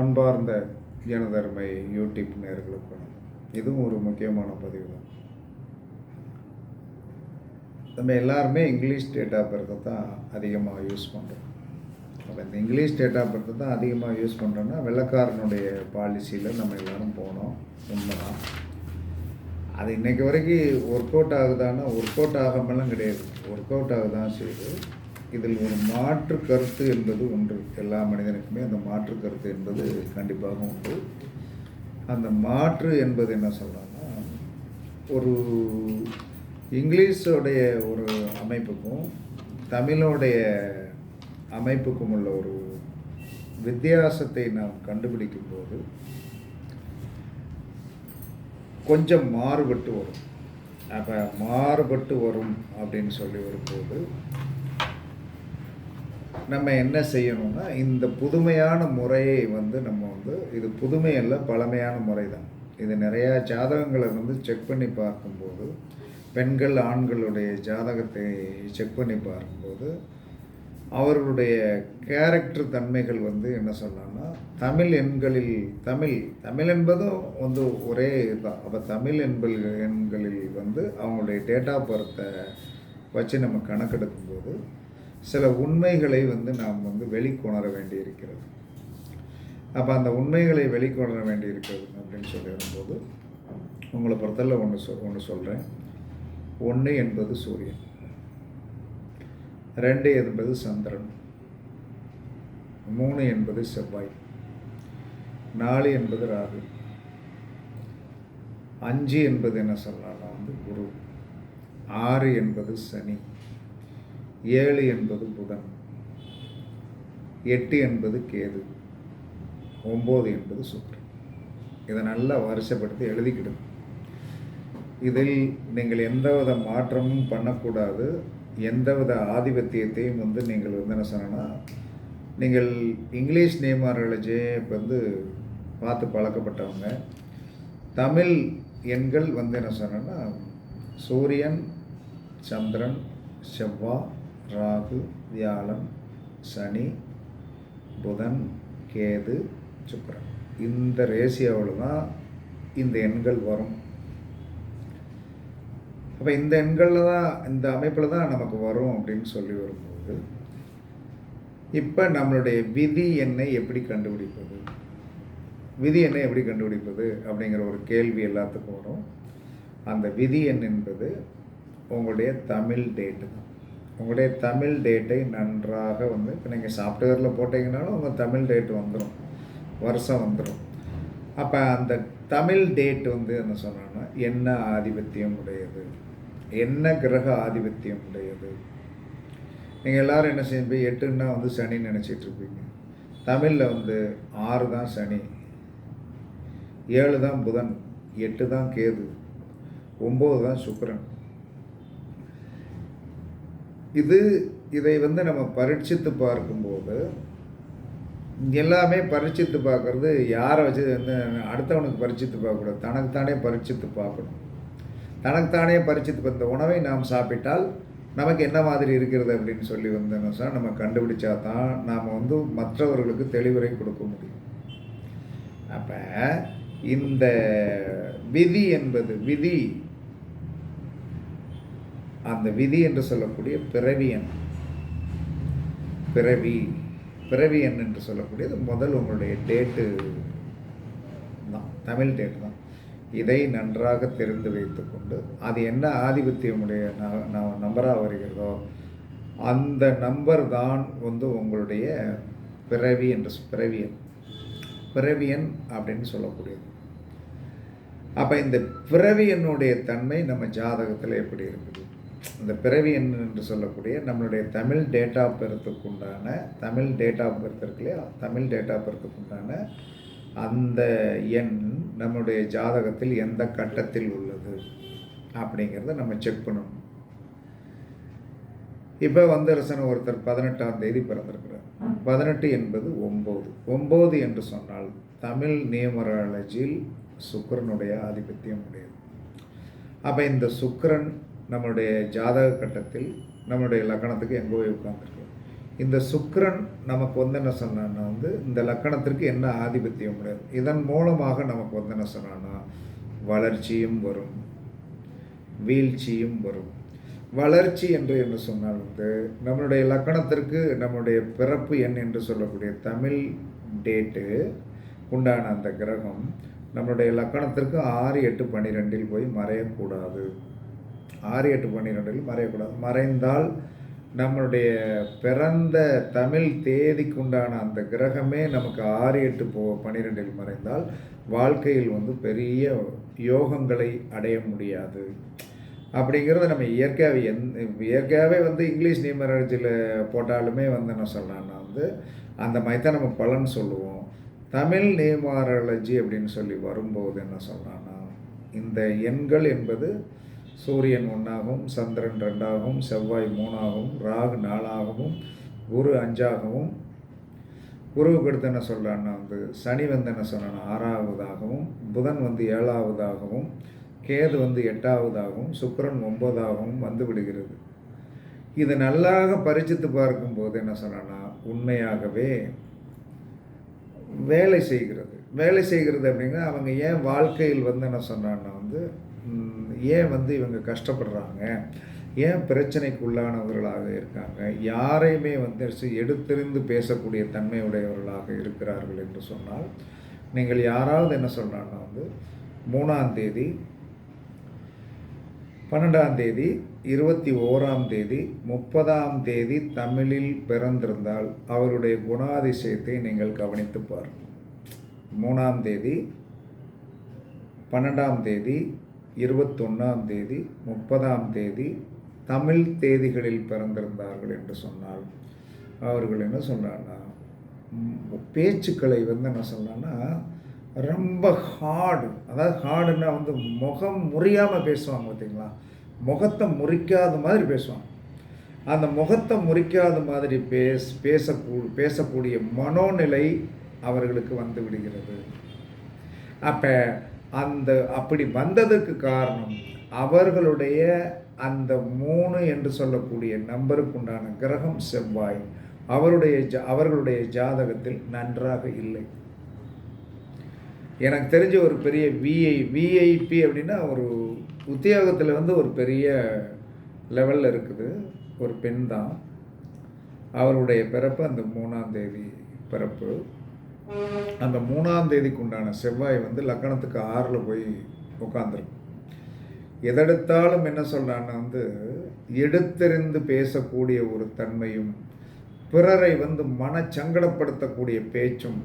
அன்பார்ந்த ஜனதர்மை யூடியூப் நேர்களுக்கு இதுவும் ஒரு முக்கியமான பதிவு தான் நம்ம எல்லாருமே இங்கிலீஷ் டேட் ஆஃப் பர்த்தை தான் அதிகமாக யூஸ் பண்ணுறோம் அப்போ இந்த இங்கிலீஷ் டேட் ஆஃப் பர்த்தை தான் அதிகமாக யூஸ் பண்ணுறோன்னா வெள்ளக்காரனுடைய பாலிசியில் நம்ம எல்லோரும் போனோம். உண்மைதான். அது இன்னைக்கு வரைக்கும் ஒர்க் அவுட் ஆகுதான்னா ஒர்க் அவுட் ஆகாமலாம் கிடையாது. ஒர்க் அவுட் ஆகுதான் செய்யுது. இதில் ஒரு மாற்று கருத்து என்பது ஒன்று. எல்லா மனிதனுக்குமே அந்த மாற்று கருத்து என்பது கண்டிப்பாக உண்டு. அந்த மாற்று என்பது என்ன சொல்கிறாங்கன்னா ஒரு இங்கிலீஷோடைய ஒரு அமைப்புக்கும் தமிழோடைய அமைப்புக்கும் உள்ள ஒரு வித்தியாசத்தை நாம் கண்டுபிடிக்கும் போது கொஞ்சம் மாறுபட்டு வரும். அப்போ மாறுபட்டு வரும் அப்படின்னு சொல்லி வரும்போது நம்ம என்ன செய்யணும்னா இந்த புதுமையான முறையை வந்து நம்ம வந்து இது புதுமை அல்ல பழமையான முறை தான் இது நிறையா ஜாதகங்களை வந்து செக் பண்ணி பார்க்கும்போது பெண்கள் ஆண்களுடைய ஜாதகத்தை செக் பண்ணி பார்க்கும்போது அவர்களுடைய கேரக்டர் தன்மைகள் வந்து என்ன சொல்லலாம்னா தமிழ் எண்களில் தமிழ் தமிழ் என்பதும் வந்து ஒரே இதுதான் அப்போ தமிழ் எண்கள் எண்களில் வந்து அவங்களுடைய டேட் ஆஃப் பர்த்தை வச்சு நம்ம கணக்கெடுக்கும்போது சில உண்மைகளை வந்து நாம் வந்து வெளிக்கொணர வேண்டி இருக்கிறது அப்போ அந்த உண்மைகளை வெளிக்கொணர வேண்டி இருக்கிறது அப்படின்னு சொல்லி வரும்போது உங்களை பொறுத்தல ஒன்று சொல் ஒன்று சொல்கிறேன் ஒன்று என்பது சூரியன். ரெண்டு என்பது சந்திரன். மூணு என்பது செவ்வாய். நாலு என்பது ராகு. அஞ்சு என்பது என்ன சொல்லலாம் வந்து குரு. ஆறு என்பது சனி. ஏழு என்பது புதன் எட்டு என்பது கேது ஒம்பது என்பது சுக்கரன். இதை நல்லா வரிசைப்படுத்தி எழுதிக்கிடுங்க. இதில் நீங்கள் எந்தவித மாற்றமும் பண்ணக்கூடாது. எந்தவித ஆதிபத்தியத்தையும் வந்து நீங்கள் வந்து என்ன சொன்னோன்னா நீங்கள் இங்கிலீஷ் நேமாரலஜி இப்போ வந்து பார்த்து பழக்கப்பட்டவங்க. தமிழ் எண்கள் வந்து என்ன சொன்னோன்னா சூரியன் சந்திரன் செவ்வாய் ராகு வியாழன் சனி புதன் கேது சுக்கரன். இந்த ரேசியோவில் தான் இந்த எண்கள் வரும். அப்போ இந்த எண்களில் தான் இந்த அமைப்பில் தான் நமக்கு வரும் அப்படின்னு சொல்லி வரும்போது இப்போ நம்மளுடைய விதி எண்ணை எப்படி கண்டுபிடிப்பது? விதி எண்ணை எப்படி கண்டுபிடிப்பது? அப்படிங்கிற ஒரு கேள்வி எல்லாத்துக்கும் வரும். அந்த விதி எண் என்பது உங்களுடைய தமிழ் டேட்டு தான். உங்களுடைய தமிழ் டேட்டை நன்றாக வந்து இப்போ நீங்கள் சாஃப்ட்வேரில் போட்டிங்கனாலும் உங்கள் தமிழ் டேட் வந்துடும் வருஷம் வந்துடும் அப்போ அந்த தமிழ் டேட் வந்து என்ன சொன்னோன்னா என்ன ஆதிபத்தியம் உடையது? என்ன கிரக ஆதிபத்தியம் உடையது? நீங்கள் எல்லோரும் என்ன செய்ய எட்டுன்னா வந்து சனின்னு நினச்சிட்டு இருப்பீங்க. தமிழில் வந்து ஆறு தான் சனி. ஏழு தான் புதன். எட்டு தான் கேது. ஒம்பது தான் சுக்கரன். இது இதை வந்து நம்ம பரீட்சித்து பார்க்கும்போது எல்லாமே பரீட்சித்து பார்க்குறது யாரை வச்சு வந்து அடுத்தவனுக்கு பரீட்சித்து பார்க்கக்கூடாது. தனக்குத்தானே பரீட்சித்து பார்க்கணும். தனக்குத்தானே பரீட்சித்து பார்த்த உணவை நாம் சாப்பிட்டால் நமக்கு என்ன மாதிரி இருக்கிறது அப்படின்னு சொல்லி வந்தோம்னா சார் நம்ம கண்டுபிடிச்சா தான் நாம் வந்து மற்றவர்களுக்கு தெளிவுரை கொடுக்க முடியும். அப்போ இந்த விதி என்பது விதி அந்த விதி என்று சொல்லக்கூடிய பிறவியன் பிறவி பிறவி எண் என்று சொல்லக்கூடியது முதல் உங்களுடைய டேட்டு தான் தமிழ் டேட் தான். இதை நன்றாக தெரிந்து வைத்துக்கொண்டு அது என்ன ஆதிபத்தியமுடைய நம்பராக வருகிறதோ அந்த நம்பர் தான் வந்து உங்களுடைய பிறவி என்று பிறவியன் பிறவியன் அப்படின்னு சொல்லக்கூடியது. அப்போ இந்த பிறவியனுடைய தன்மை நம்ம ஜாதகத்தில் எப்படி இருக்குது? இந்த பிறவி எண் என்று சொல்லக்கூடிய நம்மளுடைய தமிழ் டேட்டா பெருத்துக்கு உண்டான தமிழ் டேட்டா பெருத்து இருக்கு இல்லையா? தமிழ் டேட்டா ஆஃப் உண்டான அந்த எண் நம்மளுடைய ஜாதகத்தில் எந்த கட்டத்தில் உள்ளது அப்படிங்கிறத நம்ம செக் பண்ணணும். இப்போ வந்தரசன் ஒருத்தர் பதினெட்டாம் தேதி பிறந்திருக்கிறார். பதினெட்டு என்பது ஒம்பது ஒம்பது என்று சொன்னால் தமிழ் நியமராலஜியில் சுக்கரனுடைய ஆதிபத்தியம் உடையது. அப்போ இந்த சுக்கரன் நம்மளுடைய ஜாதக கட்டத்தில் நம்மளுடைய லக்கணத்துக்கு எங்கே போய் உட்காந்துருக்கு இந்த சுக்கரன் நமக்கு வந்து என்ன சொன்னான்னா வந்து இந்த லக்கணத்திற்கு என்ன ஆதிபத்தியம் முடியாது இதன் மூலமாக நமக்கு வந்து என்ன சொன்னான்னா வளர்ச்சியும் வரும் வீழ்ச்சியும் வரும். வளர்ச்சி என்று என்ன சொன்னால் வந்து நம்மளுடைய லக்கணத்திற்கு நம்மளுடைய பிறப்பு எண் என்று சொல்லக்கூடிய தமிழ் டேட்டு உண்டான அந்த கிரகம் நம்மளுடைய லக்கணத்திற்கு ஆறு எட்டு பன்னிரெண்டில் போய் மறையக்கூடாது. ஆறு எட்டு பன்னிரெண்டில் மறையக்கூடாது. மறைந்தால் நம்மளுடைய பிறந்த தமிழ் தேதிக்கு உண்டான அந்த கிரகமே நமக்கு ஆறு எட்டு போ பன்னிரெண்டில் மறைந்தால் வாழ்க்கையில் வந்து பெரிய யோகங்களை அடைய முடியாது. அப்படிங்கிறத நம்ம இயற்கையாகவே எந் இயற்கையாகவே வந்து இங்கிலீஷ் நியூமராலஜியில் போட்டாலுமே வந்து என்ன சொல்லலாம்னா வந்து அந்த மாதிரி தான் நம்ம பலன் சொல்லுவோம். தமிழ் நியூமராலஜி அப்படின்னு சொல்லி வரும்போது என்ன சொல்லலாம்னா இந்த எண்கள் என்பது சூரியன் ஒன்றாகவும் சந்திரன் ரெண்டாகவும் செவ்வாய் மூணாகவும் ராகு நாலாகவும் குரு அஞ்சாகவும். குருவுக்கு அடுத்து என்ன சொல்கிறான்னா வந்து சனி வந்து என்ன சொல்கிறான்னா ஆறாவதாகவும் புதன் வந்து ஏழாவதாகவும் கேது வந்து எட்டாவதாகவும் சுக்கரன் ஒன்பதாகவும் வந்து விடுகிறது. இது நல்லாக பரிச்சித்து பார்க்கும்போது என்ன சொன்னான்னா உண்மையாகவே வேலை செய்கிறது. வேலை செய்கிறது அப்படின்னா அவங்க ஏன் வாழ்க்கையில் வந்து என்ன சொன்னான்னா வந்து ஏன் வந்து இவங்க கஷ்டப்படுறாங்க? ஏன் பிரச்சனைக்கு உள்ளானவர்களாக இருக்காங்க? யாரையுமே வந்து சி- எடுத்தெறிந்து பேசக்கூடிய தன்மையுடையவர்களாக இருக்கிறார்கள் என்று சொன்னால் நீங்கள் யாராவது என்ன சொல்கிறாங்கன்னா வந்து மூணாம் தேதி பன்னெண்டாம் தேதி இருபத்தி ஓராம் தேதி முப்பதாம் தேதி தமிழில் பிறந்திருந்தால் அவருடைய குணாதிசயத்தை நீங்கள் கவனித்து பாருங்கள். மூணாம் தேதி பன்னெண்டாம் தேதி இருபத்தொன்னாம் தேதி முப்பதாம் தேதி தமிழ் தேதிகளில் பிறந்திருந்தார்கள் என்று சொன்னால் அவர்கள் என்ன சொன்னான்னா பேச்சுக்களை வந்து என்ன சொன்னான்னா ரொம்ப ஹார்டு அதாவது ஹார்டுன்னா வந்து முகம் முறியாமல் பேசுவாங்க பார்த்தீங்களா? முகத்தை முறிக்காத மாதிரி பேசுவாங்க. அந்த முகத்தை முறிக்காத மாதிரி பேஸ் பேசக்கூ பேசக்கூடிய மனோநிலை அவர்களுக்கு வந்து விடுகிறது. அப்போ அந்த அப்படி வந்ததுக்கு காரணம் அவர்களுடைய அந்த மூணு என்று சொல்லக்கூடிய நம்பருக்கு உண்டான கிரகம் செவ்வாய். அவருடைய ஜா அவர்களுடைய ஜாதகத்தில் நன்றாக இல்லை. எனக்கு தெரிஞ்ச ஒரு பெரிய விஐ விஐபி அப்படின்னா ஒரு உத்தியோகத்தில் வந்து ஒரு பெரிய லெவலில் இருக்குது. ஒரு பெண் தான். அவருடைய பிறப்பு அந்த மூணாம் தேதி பிறப்பு. அந்த மூணாம் தேதிக்கு உண்டான செவ்வாய் வந்து லக்கணத்துக்கு ஆறில் போய் உட்காந்துருக்கும் எதெடுத்தாலும் என்ன சொல்கிறான்னு வந்து எடுத்தெறிந்து பேசக்கூடிய ஒரு தன்மையும் பிறரை வந்து மனச்சங்கடப்படுத்தக்கூடிய பேச்சும்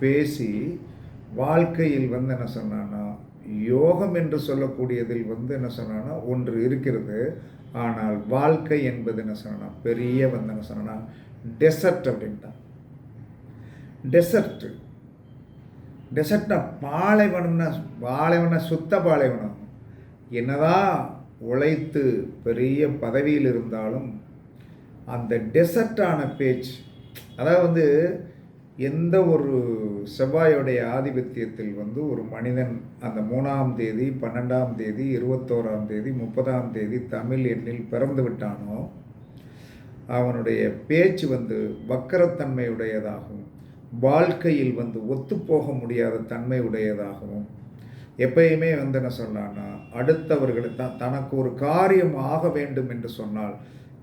பேசி வாழ்க்கையில் வந்து என்ன சொன்னான்னா யோகம் என்று சொல்லக்கூடியதில் வந்து என்ன சொன்னான்னா ஒன்று இருக்கிறது. ஆனால் வாழ்க்கை என்பது என்ன சொன்னா பெரிய வந்து என்ன சொன்னா டெசர்ட் அப்படின்ட்டான். டெசர்ட்டு டெசர்ட்னா பாலைவனம்னா பாலைவனம் சுத்த பாலைவனம் என்னதான் உழைத்து பெரிய பதவியில் இருந்தாலும் அந்த டெசர்ட்டான பேச்சு அதாவது வந்து எந்த ஒரு செவ்வாயோடைய ஆதிபத்தியத்தில் வந்து ஒரு மனிதன் அந்த மூணாம் தேதி பன்னெண்டாம் தேதி இருபத்தோராம் தேதி முப்பதாம் தேதி தமிழ் எண்ணில் பிறந்து விட்டானோ அவனுடைய பேச்சு வந்து வக்கரத்தன்மையுடையதாகும். வாழ்க்கையில் வந்து ஒத்துப்போக முடியாத தன்மை உடையதாகவும் எப்பயுமே வந்து என்ன சொன்னான்னா அடுத்தவர்களை தான் தனக்கு ஒரு காரியம் ஆக வேண்டும் என்று சொன்னால்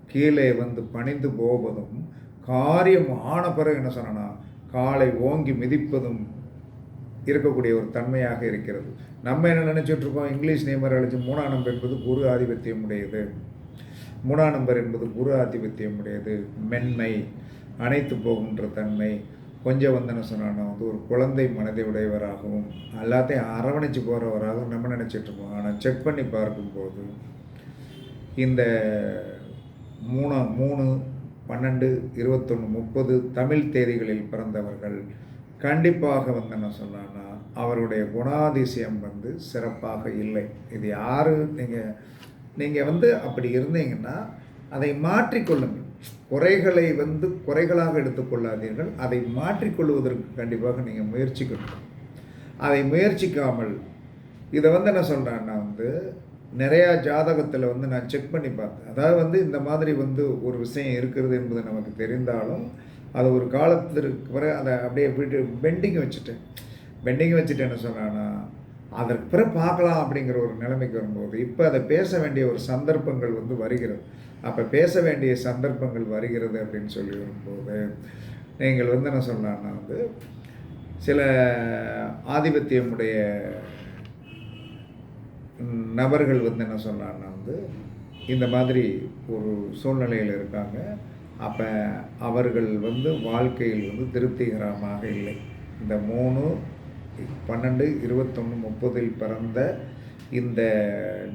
கீழே வந்து பணிந்து போவதும் காரியம் ஆன பிறகு என்ன சொன்னா காலை ஓங்கி மிதிப்பதும் இருக்கக்கூடிய ஒரு தன்மையாக இருக்கிறது. நம்ம என்ன நினச்சிட்ருக்கோம் இருக்கோம்? இங்கிலீஷ் அழைச்சி மூணாம் நம்பர் என்பது குரு ஆதிபத்தியம் உடையது. மூணாம் நம்பர் என்பது குரு ஆதிபத்தியம் உடையது. மென்மை அனைத்து போகின்ற தன்மை கொஞ்சம் வந்தன சொன்னானோ வந்து ஒரு குழந்தை மனதை உடையவராகவும் எல்லாத்தையும் அரவணைச்சு போகிறவராகவும் நம்ம நினச்சிட்டு இருக்கோம். ஆனால் செக் பண்ணி பார்க்கும்போது இந்த மூணு மூணு பன்னெண்டு இருபத்தொன்று முப்பது தமிழ் தேதிகளில் பிறந்தவர்கள் கண்டிப்பாக வந்து என்ன சொன்னான்னா அவருடைய குணாதிசயம் வந்து சிறப்பாக இல்லை. இது யார்? நீங்கள் நீங்கள் வந்து அப்படி இருந்தீங்கன்னா அதை மாற்றிக்கொள்ளுங்கள். குறைகளை வந்து குறைகளாக எடுத்துக்கொள்ளாதீர்கள். அதை மாற்றிக்கொள்வதற்கு கண்டிப்பாக நீங்கள் முயற்சிக்கணும். அதை முயற்சிக்காமல் இதை வந்து என்ன சொல்கிறேன்னா வந்து நிறையா ஜாதகத்தில் வந்து நான் செக் பண்ணி பார்த்தேன். அதாவது வந்து இந்த மாதிரி வந்து ஒரு விஷயம் இருக்கிறது என்பது நமக்கு தெரிந்தாலும் அது ஒரு காலத்திற்கு பிறகு அதை அப்படியே விட்டு பெண்டிங் வச்சுட்டேன். பெண்டிங் வச்சுட்டு என்ன சொன்னான்னா அதற்கு பிறகு பார்க்கலாம் அப்படிங்கிற ஒரு நிலைமைக்கு வரும்போது இப்போ அதை பேச வேண்டிய ஒரு சந்தர்ப்பங்கள் வந்து வருகிறது. அப்போ பேச வேண்டிய சந்தர்ப்பங்கள் வருகிறது அப்படின்னு சொல்லி வரும்போது நீங்கள் வந்து என்ன சொல்லலாம்னா வந்து சில ஆதிபத்தியமுடைய நபர்கள் வந்து என்ன சொன்னான்னா வந்து இந்த மாதிரி ஒரு சூழ்நிலையில் இருக்காங்க. அப்போ அவர்கள் வந்து வாழ்க்கையில் வந்து திருப்திகரமாக இல்லை. இந்த மூணு பன்னெண்டு இருபத்தொன்று முப்பதில் பிறந்த இந்த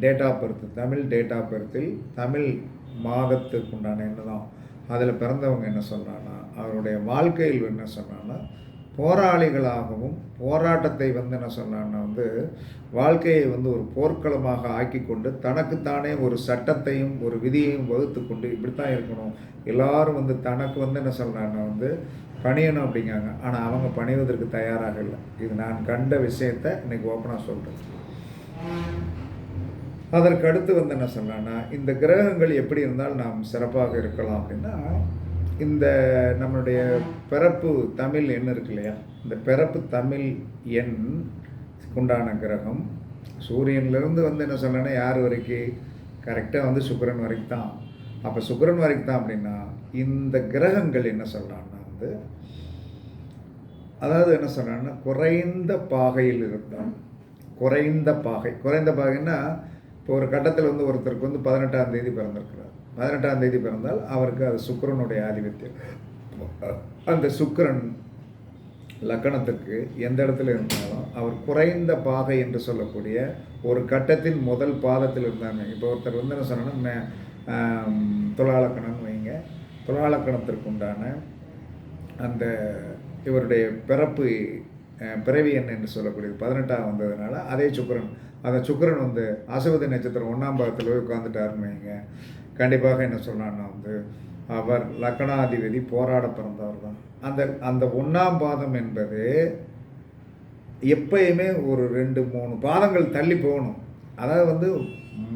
date of birth Tamil date of பர்த்தில் Tamil மாதத்துக்கு உண்டான என்ன தான் அதில் பிறந்தவங்க என்ன சொல்கிறான்னா அவருடைய வாழ்க்கையில் என்ன சொன்னான்னா போராளிகளாகவும் போராட்டத்தை வந்து என்ன சொன்னான்னா வந்து வாழ்க்கையை வந்து ஒரு போர்க்களமாக ஆக்கி கொண்டு தனக்குத்தானே ஒரு சட்டத்தையும் ஒரு விதியையும் வகுத்து கொண்டு இப்படித்தான் இருக்கணும். எல்லாரும் வந்து தனக்கு வந்து என்ன சொல்கிறான்னா வந்து பணியணும் அப்படிங்காங்க ஆனால் அவங்க பணிவதற்கு தயாராக இல்லை. இது நான் கண்ட விஷயத்தை இன்றைக்கி ஓப்பனாக சொல்கிறேன் அதற்கு அடுத்து வந்து என்ன சொன்னான்னா இந்த கிரகங்கள் எப்படி இருந்தால் நாம் சிறப்பாக இருக்கலாம் அப்படின்னா இந்த நம்மளுடைய பிறப்பு தமிழ் எண் இருக்கு இல்லையா? இந்த பிறப்பு தமிழ் எண் உண்டான கிரகம். சூரியன்லேருந்து வந்து என்ன சொல்லணும்னா யார் வரைக்கும் கரெக்டாக வந்து சுக்கிரன் வரைக்கும் தான். அப்போ சுக்கிரன் வரைக்கும் தான் அப்படின்னா இந்த கிரகங்கள் என்ன சொல்கிறான்னா வந்து அதாவது என்ன சொல்கிறாங்கன்னா குறைந்த பாகையில் இருந்தால் குறைந்த பாகை. குறைந்த பாகைன்னா இப்போ ஒரு கட்டத்தில் வந்து ஒருத்தருக்கு வந்து பதினெட்டாம் தேதி பிறந்திருக்கிறார். பதினெட்டாம் தேதி பிறந்தால் அவருக்கு அது சுக்கிரனுடைய ஆதிபத்தியம். அந்த சுக்கிரன் லக்கணத்துக்கு எந்த இடத்துல இருந்தாலும் அவர் குறைந்த பாகை என்று சொல்லக்கூடிய ஒரு கட்டத்தின் முதல் பாதத்தில் இருந்தாங்க. இப்போ ஒருத்தர் வந்து என்ன சொன்னோன்னா துலாலக்கணம்னு வைங்க. துலாலக்கணத்திற்கு உண்டான அந்த இவருடைய பிறப்பு பிறவி என்ன என்று சொல்லக்கூடியது. பதினெட்டாம் வந்ததுனால அதே சுக்கரன் அந்த சுக்கிரன் வந்து அசுவதி நட்சத்திரம் ஒன்றாம் பாகத்தில் போய் உட்காந்துட்டாருன்னு வைங்க. கண்டிப்பாக என்ன சொன்னான்னா வந்து அவர் லக்னாதிபதி போராட பிறந்தவர் தான். அந்த அந்த ஒன்றாம் பாதம் என்பது எப்பயுமே ஒரு ரெண்டு மூணு பாதங்கள் தள்ளி போகணும். அதாவது வந்து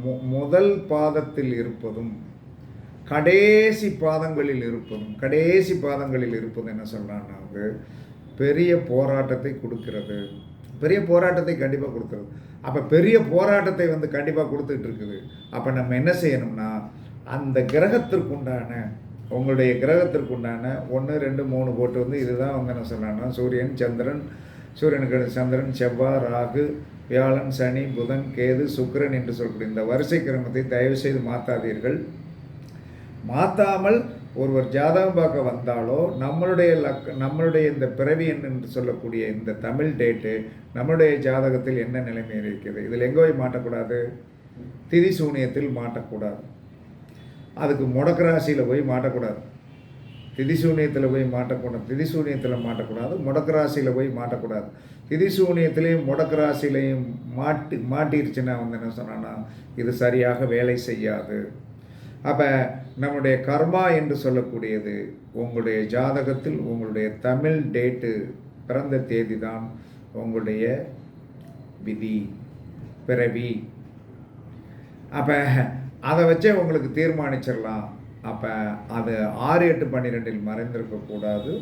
மு- முதல் பாதத்தில் இருப்பதும் கடைசி பாதங்களில் இருப்பதும் கடைசி பாதங்களில் இருப்பது என்ன சொல்கிறான்னா வந்து பெரிய போராட்டத்தை கொடுக்கிறது. பெரிய போராட்டத்தை கண்டிப்பாக கொடுக்கிறது அப்போ பெரிய போராட்டத்தை வந்து கண்டிப்பாக கொடுத்துட்டு இருக்குது. அப்போ நம்ம என்ன செய்யணும்னா அந்த கிரகத்திற்குண்டான உங்களுடைய கிரகத்திற்குண்டான ஒன்று ரெண்டு மூணு போட்டு வந்து இதுதான் வந்து என்ன சொன்னான்னா சூரியன் சந்திரன் சூரியனுக்கு சந்திரன் செவ்வாய் ராகு வியாழன் சனி புதன் கேது சுக்கிரன் என்று சொல்லக்கூடிய இந்த வரிசை கிரமத்தை தயவு செய்து மாற்றாதீர்கள் மாற்றாமல் ஒருவர் ஜாதகம் பார்க்க வந்தாலோ நம்மளுடைய லக் நம்மளுடைய இந்த பிறவி என்று சொல்லக்கூடிய இந்த தமிழ் டேட்டு நம்மளுடைய ஜாதகத்தில் என்ன நிலைமை இருக்கிறது? இதில் எங்கே போய் மாட்டக்கூடாது? திதி சூனியத்தில் மாட்டக்கூடாது. அதுக்கு முடக்கராசியில் போய் மாட்டக்கூடாது. திதி சூனியத்தில் போய் மாட்டக்கூடாது. திதி சூனியத்தில் மாட்டக்கூடாது. முடக்கராசியில் போய் மாட்டக்கூடாது. திதி சூனியத்திலையும் முடக்கராசிலையும் மாட்டி மாட்டிருச்சுன்னா வந்து என்ன சொன்னான்னா இது சரியாக வேலை செய்யாது. அப்போ நம்முடைய கர்மா என்று சொல்லக்கூடியது உங்களுடைய ஜாதகத்தில் உங்களுடைய தமிழ் டேட்டு பிறந்த தேதி தான் உங்களுடைய விதி பிறவி. அப்போ அதை வச்சே உங்களுக்கு தீர்மானிச்சிடலாம் அப்போ அது ஆறு எட்டு பன்னிரெண்டில் மறைந்திருக்கக்கூடாது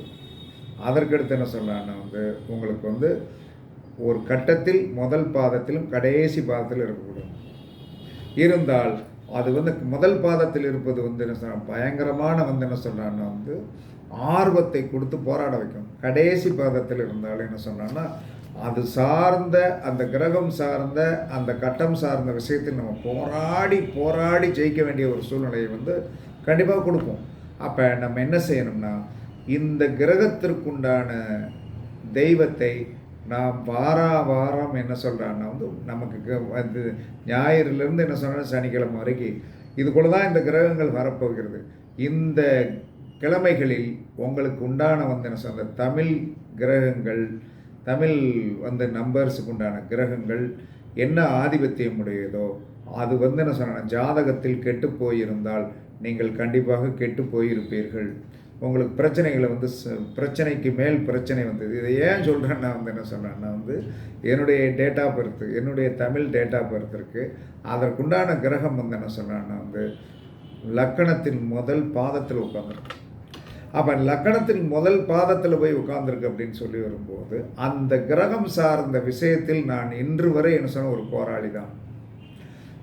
அதற்கடுத்து என்ன சொல்லலாம்னா வந்து உங்களுக்கு வந்து ஒரு கட்டத்தில் முதல் பாதத்திலும் கடைசி பாதத்திலும் இருக்கக்கூடாது இருந்தால் அது வந்து முதல் பாதத்தில் இருப்பது வந்து என்ன சொல்கிறான் பயங்கரமான வந்து என்ன சொல்கிறான்னா வந்து ஆர்வத்தை கொடுத்து போராட வைக்கும் கடைசி பாதத்தில் இருந்தாலும் என்ன சொன்னான்னா அது சார்ந்த அந்த கிரகம் சார்ந்த அந்த கட்டம் சார்ந்த விஷயத்தில் நம்ம போராடி போராடி ஜெயிக்க வேண்டிய ஒரு சூழ்நிலையை வந்து கண்டிப்பாக கொடுக்கும். அப்போ நம்ம என்ன செய்யணும்னா இந்த கிரகத்திற்குண்டான தெய்வத்தை நாம் வாரா வாரம் என்ன சொல்கிறான்னா வந்து நமக்கு அது வந்து ஞாயிறுலேருந்து என்ன சொல்கிறேன் சனிக்கிழமை வரைக்கும் இதுக்குள்ள தான் இந்த கிரகங்கள் வரப்போகிறது. இந்த கிழமைகளில் உங்களுக்கு உண்டான வந்து என்ன சொல்கிற தமிழ் கிரகங்கள் தமிழ் வந்து நம்பர்ஸுக்கு உண்டான கிரகங்கள் என்ன ஆதிபத்தியம் உடையதோ அது வந்து என்ன சொன்ன ஜாதகத்தில் கெட்டு போயிருந்தால் நீங்கள் கண்டிப்பாக கெட்டு போயிருப்பீர்கள். உங்களுக்கு பிரச்சனைகளை வந்து ச- பிரச்சனைக்கு மேல் பிரச்சனை வந்தது. இதை ஏன் சொல்கிறேன்னா வந்து என்ன சொல்கிறேன்னா வந்து என்னுடைய டேட்டா பர்த் என்னுடைய தமிழ் டேட்டா பர்த் இருக்குது அதற்குண்டான கிரகம் வந்து என்ன சொல்கிறேன்னா வந்து லக்கணத்தின் முதல் பாதத்தில் உட்காந்துருக்கு அப்போ லக்கணத்தின் முதல் பாதத்தில் போய் உட்காந்துருக்கு அப்படின்னு சொல்லி வரும்போது அந்த கிரகம் சார்ந்த விஷயத்தில் நான் இன்று வரை என்ன சொன்ன ஒரு போராளி தான்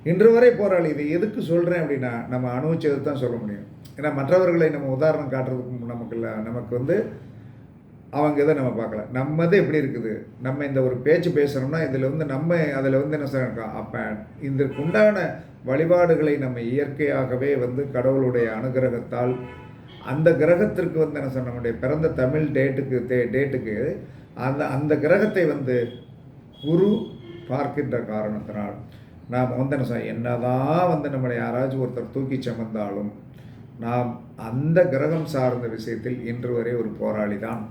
இன்று வரை போராளி இது எதுக்கு சொல்கிறேன் அப்படின்னா நம்ம அனுபவிச்சது தான் சொல்ல முடியும். ஏன்னா மற்றவர்களை நம்ம உதாரணம் காட்டுறதுக்கு நமக்கு இல்லை நமக்கு வந்து அவங்க இதை நம்ம பார்க்கல. நம்மது எப்படி இருக்குது? நம்ம இந்த ஒரு பேச்சு பேசுகிறோம்னா இதில் வந்து நம்ம அதில் வந்து என்ன சொல்லியிருக்கோம் அப்போ இதற்கு உண்டான வழிபாடுகளை நம்ம இயற்கையாகவே வந்து கடவுளுடைய அனுகிரகத்தால் அந்த கிரகத்திற்கு வந்து என்ன சொன்ன நம்முடைய பிறந்த தமிழ் டேட்டுக்கு தே டேட்டுக்கு அந்த அந்த கிரகத்தை வந்து குரு பார்க்கின்ற காரணத்தினால் நாம் வந்து என்ன என்னதான் வந்து நம்மளை யாராச்சும் ஒருத்தர் தூக்கி சமந்தாலும் நாம் அந்த கிரகம் சார்ந்த விஷயத்தில் இன்று வரை ஒரு போராளி தான்.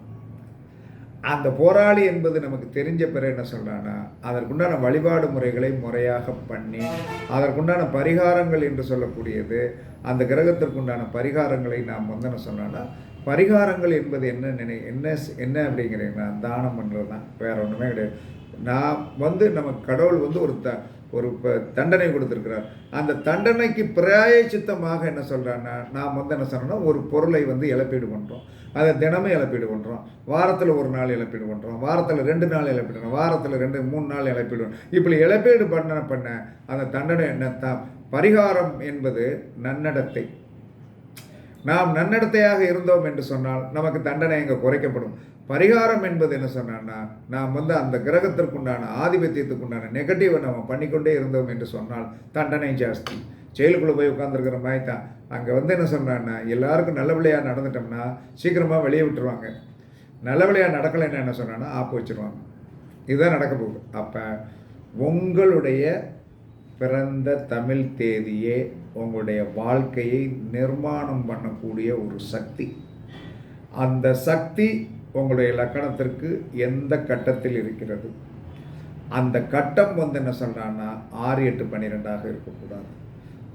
அந்த போராளி என்பது நமக்கு தெரிஞ்ச பிறகு என்ன சொல்கிறான்னா அதற்குண்டான வழிபாடு முறைகளை முறையாக பண்ணி அதற்குண்டான பரிகாரங்கள் என்று சொல்லக்கூடியது அந்த கிரகத்திற்குண்டான பரிகாரங்களை நாம் வந்து என்ன சொன்னோன்னா பரிகாரங்கள் என்பது என்ன நினை என்ன என்ன அப்படிங்கிறீங்கன்னா தானம் பண்ணுறது தான் வேற ஒன்றுமே கிடையாது. நான் வந்து நம்ம கடவுள் வந்து ஒரு த ஒரு தண்டனை கொடுத்துருக்கிறார். அந்த தண்டனைக்கு பிராயச்சித்தமாக என்ன சொல்கிறான்னா நாம் வந்து என்ன சொல்கிறோன்னா ஒரு பொருளை வந்து இழப்பீடு பண்ணுறோம் அதை தினமும் இழப்பீடு பண்ணுறோம் வாரத்தில் ஒரு நாள் இழப்பீடு பண்ணுறோம் வாரத்தில் ரெண்டு நாள் இழப்பீடு வாரத்தில் ரெண்டு மூணு நாள் இழப்பீடு இப்படி இழப்பீடு பண்ண பண்ண அந்த தண்டனை என்ன தான் பரிகாரம் என்பது நன்னடத்தை. நாம் நன்னடத்தையாக இருந்தோம் என்று சொன்னால் நமக்கு தண்டனை இங்கே குறைக்கப்படும். பரிகாரம் என்பது என்ன சொன்னான்னா நாம் வந்து அந்த கிரகத்திற்குண்டான ஆதிபத்தியத்துக்குண்டான நெகட்டிவை நம்ம பண்ணிக்கொண்டே இருந்தோம் என்று சொன்னால் தண்டனை ஜாஸ்தி. ஜெயிலுக்குள்ளே போய் உட்காந்துருக்கிற மாதிரி தான். அங்கே வந்து என்ன சொன்னான்னா எல்லாருக்கும் நல்லபடியாக நடந்துட்டோம்னா சீக்கிரமாக வெளியே விட்டுருவாங்க. நல்லபடியாக நடக்கலைன்னு என்ன சொன்னான்னா ஆப்பு வச்சிருவாங்க. இதுதான் நடக்க போகுது. அப்போ உங்களுடைய பிறந்த தமிழ் தேதியே உங்களுடைய வாழ்க்கையை நிர்மாணம் பண்ணக்கூடிய ஒரு சக்தி. அந்த சக்தி உங்களுடைய லக்கணத்திற்கு எந்த கட்டத்தில் இருக்கிறது? அந்த கட்டம் வந்து என்ன சொல்கிறான்னா ஆறு எட்டு பன்னிரெண்டாக இருக்கக்கூடாது.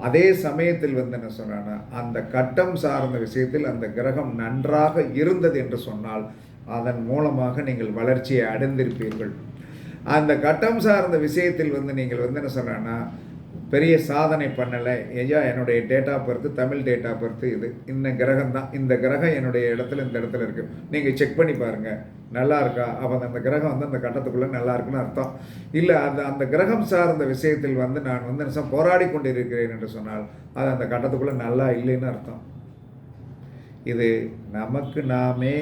அதே சமயத்தில் வந்து என்ன சொல்கிறான்னா அந்த கட்டம் சார்ந்த விஷயத்தில் அந்த கிரகம் நன்றாக இருந்தது என்று சொன்னால் அதன் மூலமாக நீங்கள் வளர்ச்சியை அடைந்திருப்பீர்கள். அந்த கட்டம் சார்ந்த விஷயத்தில் வந்து நீங்கள் வந்து என்ன சொல்றேன்னா பெரிய சாதனை பண்ணலை. ஐயா என்னுடைய date of Tamil date of இது. இந்த கிரகம் தான். இந்த கிரகம் என்னுடைய இடத்துல இந்த இடத்துல இருக்குது நீங்கள் செக் பண்ணி பாருங்கள் நல்லா இருக்கா? அப்போ அந்த கிரகம் வந்து அந்த கட்டத்துக்குள்ளே நல்லா இருக்குன்னு அர்த்தம். இல்லை அந்த அந்த கிரகம் சார்ந்த விஷயத்தில் வந்து நான் வந்து நிமிஷம் போராடி கொண்டு இருக்கிறேன் என்று சொன்னால் அது அந்த கட்டத்துக்குள்ளே நல்லா இல்லைன்னு அர்த்தம். இது நமக்கு நாமே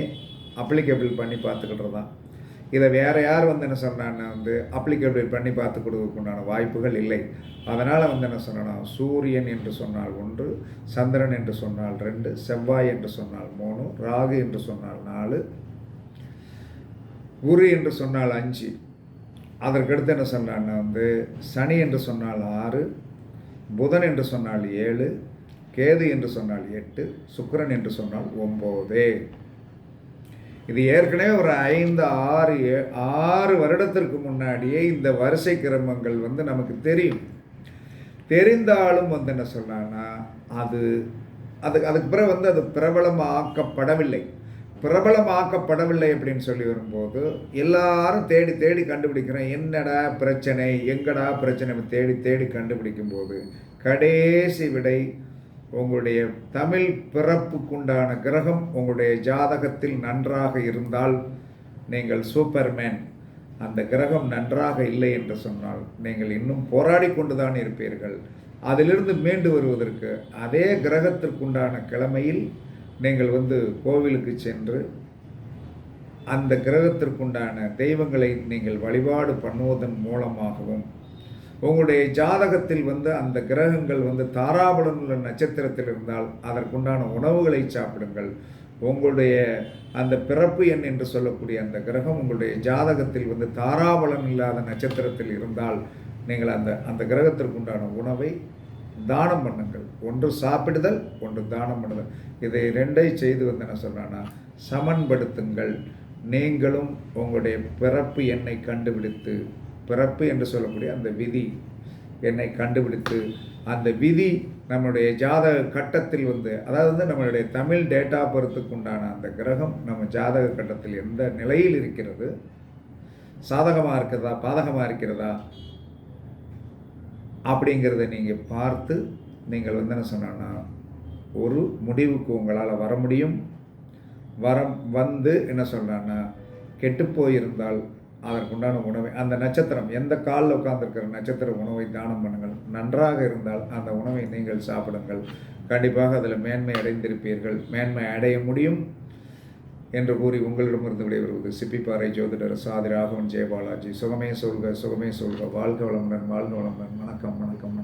அப்ளிகபிள் பண்ணி பார்த்துக்கிட்டு தான் இதை வேற யார் வந்து என்ன சொன்னான்னா வந்து அப்ளிகேட் பண்ணி பார்த்து கொடுக்கறதுக்குண்டான வாய்ப்புகள் இல்லை. அதனால் வந்து என்ன சொன்னா சூரியன் என்று சொன்னால் ஒன்று சந்திரன் என்று சொன்னால் ரெண்டு செவ்வாய் என்று சொன்னால் மூணு ராகு என்று சொன்னால் நாலு குரு என்று சொன்னால் அஞ்சு. அதற்கடுத்து என்ன சொன்னான்னா வந்து சனி என்று சொன்னால் ஆறு புதன் என்று சொன்னால் ஏழு கேது என்று சொன்னால் எட்டு சுக்கரன் என்று சொன்னால் ஒம்போது. இது ஏற்கனவே ஒரு ஐந்து ஆறு ஏ- ஆறு வருடத்திற்கு முன்னாடியே இந்த வரிசை கிரமங்கள் வந்து நமக்கு தெரியும். தெரிந்தாலும் வந்து என்ன சொன்னான்னா அது அதுக்கு அதுக்கு பிறகு வந்து அது பிரபலமாக்கப்படவில்லை. பிரபலமாக்கப்படவில்லை அப்படின்னு சொல்லி வரும்போது எல்லாரும் தேடி தேடி கண்டுபிடிக்கிறோம் என்னடா பிரச்சனை எங்கடா பிரச்சனை? தேடி தேடி கண்டுபிடிக்கும் போது கடைசி விடை உங்களுடைய தமிழ் பிறப்புக்குண்டான கிரகம் உங்களுடைய ஜாதகத்தில் நன்றாக இருந்தால் நீங்கள் சூப்பர்மேன். அந்த கிரகம் நன்றாக இல்லை என்று சொன்னால் நீங்கள் இன்னும் போராடி கொண்டுதான் இருப்பீர்கள். அதிலிருந்து மீண்டு வருவதற்கு அதே கிரகத்திற்குண்டான கிழமையில் நீங்கள் வந்து கோவிலுக்கு சென்று அந்த கிரகத்திற்குண்டான தெய்வங்களை நீங்கள் வழிபாடு பண்ணுவதன் மூலமாகவும் உங்களுடைய ஜாதகத்தில் வந்து அந்த கிரகங்கள் வந்து தாராபலன் உள்ள நட்சத்திரத்தில் இருந்தால் அதற்குண்டான உணவுகளை சாப்பிடுங்கள். உங்களுடைய அந்த பிறப்பு எண் என்று சொல்லக்கூடிய அந்த கிரகம் உங்களுடைய ஜாதகத்தில் வந்து தாராபலன் இல்லாத நட்சத்திரத்தில் இருந்தால் நீங்கள் அந்த அந்த கிரகத்திற்குண்டான உணவை தானம் பண்ணுங்கள். ஒன்று சாப்பிடுதல் ஒன்று தானம் பண்ணுதல். இதை ரெண்டை செய்து வந்து என்ன சொல்கிறேன்னா சமன்படுத்துங்கள். நீங்களும் உங்களுடைய பிறப்பு எண்ணை கண்டுபிடித்து பிறப்பு என்று சொல்லக்கூடிய அந்த விதி என்னை கண்டுபிடித்து அந்த விதி நம்மளுடைய ஜாதக கட்டத்தில் வந்து அதாவது வந்து நம்மளுடைய தமிழ் டேட்டா பருத்துக்கு உண்டான அந்த கிரகம் நம்ம ஜாதக கட்டத்தில் எந்த நிலையில் இருக்கிறது? சாதகமாக இருக்கிறதா? பாதகமாக இருக்கிறதா? அப்படிங்கிறத நீங்கள் பார்த்து நீங்கள் வந்து என்ன சொன்னோன்னா ஒரு முடிவுக்கு உங்களால் வர முடியும். வர வந்து என்ன சொல்கிறான்னா கெட்டுப்போயிருந்தால் அதற்குண்டான உணவை அந்த நட்சத்திரம் எந்த காலில் உட்கார்ந்துருக்கிற நட்சத்திர உணவை தானம் பண்ணுங்கள். நன்றாக இருந்தால் அந்த உணவை நீங்கள் சாப்பிடுங்கள். கண்டிப்பாக அதில் மேன்மை அடைந்திருப்பீர்கள். மேன்மை அடைய முடியும் என்று கூறி உங்களிடமிருந்து விடைபெறுவது சிப்பிப்பாறை ஜோதிடர் சாதி ராகவன் ஜெயபாலாஜி. சுகமே சொல்க சுகமே சொல்க. வாழ்க வளமுடன் வாழ்க வளமுடன். வணக்கம் வணக்கம் வணக்கம்.